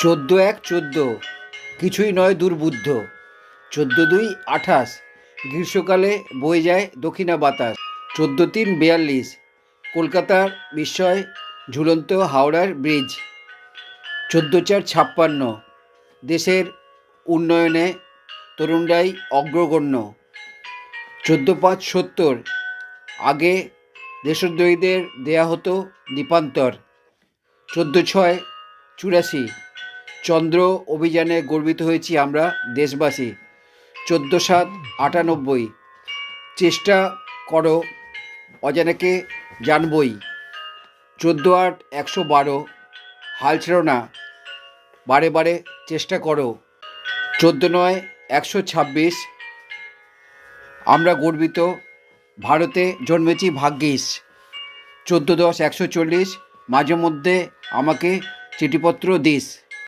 চোদ্দ এক চোদ্দ। কিছুই নয় দুর্বুদ্ধ। চোদ্দ দুই আঠাশ। গ্রীষ্মকালে বয়ে যায় দক্ষিণা বাতাস। চোদ্দ তিন বিয়াল্লিশ। কলকাতার বিস্ময়, ঝুলন্ত হাওড়ার ব্রিজ। চোদ্দ চার ছাপ্পান্ন। দেশের উন্নয়নে তরুণরাই অগ্রগণ্য। চোদ্দ পাঁচ সত্তর। আগে দেশদ্রোহীদের দেয়া হতো দীপান্তর। চোদ্দ ছয়, চুরাশি। চন্দ্র অভিযানে গর্বিত হয়েছি আমরা, দেশবাসী। চোদ্দ সাত আটানব্বই। চেষ্টা করো, অজানাকে জানবই। চোদ্দ আট একশো বারো। হাল ছেড়ো না। বারে বারে চেষ্টা করো। চোদ্দ নয় একশো ছাব্বিশ। আমরা গর্বিত। ভারতে জন্মেছি ভাগ্যিস। চোদ্দ দশ একশো চল্লিশ। মাঝে মধ্যে আমাকে চিঠিপত্র দিস।